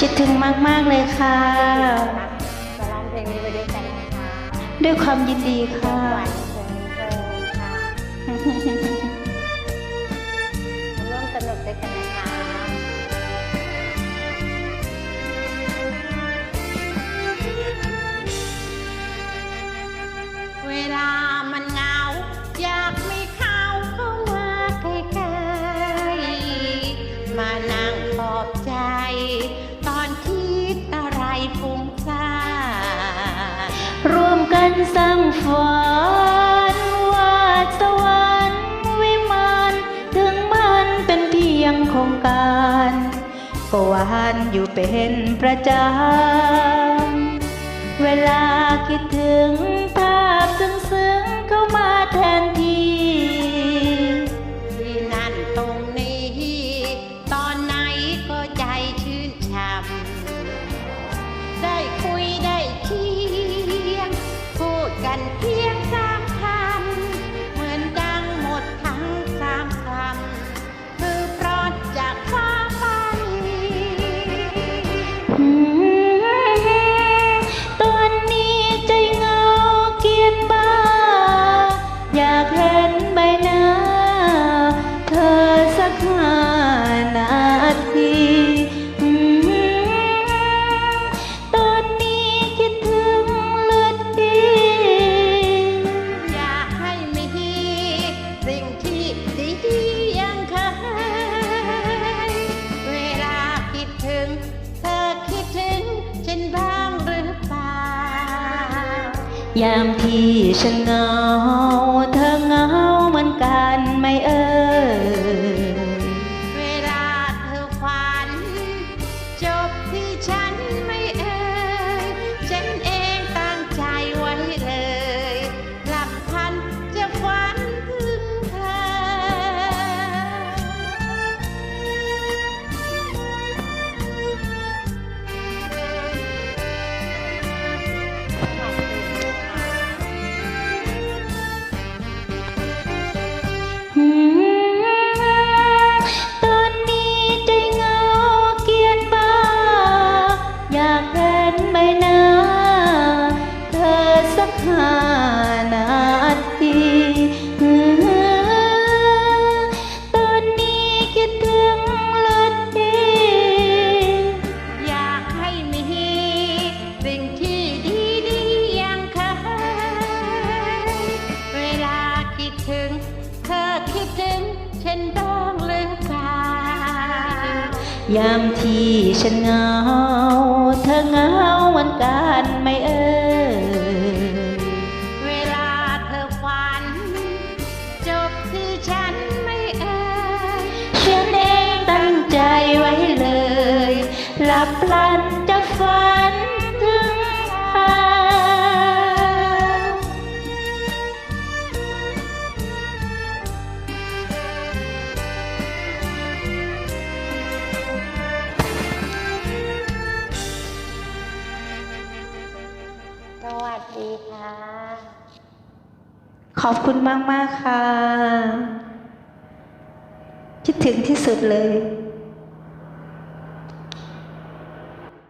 คิดถึงมาก ๆ เลยค่ะ จะร้องเพลงนี้ไปด้วยกันนะคะด้วยความยินดีค่ะ หวานเพลงนี้เลยค่ะมาร่วมสนุกด้วยกันนะคะ เวลามันเหงา อยากมีเขาเข้ามาใกล้ๆมานั่งปลอบใจ สร้างฝันวาดสวรรค์วิมานถึงมันเป็นเพียงโครงการ ก็วานอยู่เป็นประจำเวลาคิดถึง ยามที่ฉันเหงา เธอเหงาเหมือนกันไม่เอ่ย ฉันบ้างหรือเปล่ายามที่ฉันเหงา เธอเหงาเหมือนกันไหมเอ่ยเวลาเธอฝัน จบที่ฉันไม่เอ่ยฉันเองตั้งใจไว้เลยหลับพลัน ดีค่ะ ขอบคุณมากๆค่ะ คิดถึงที่สุดเลย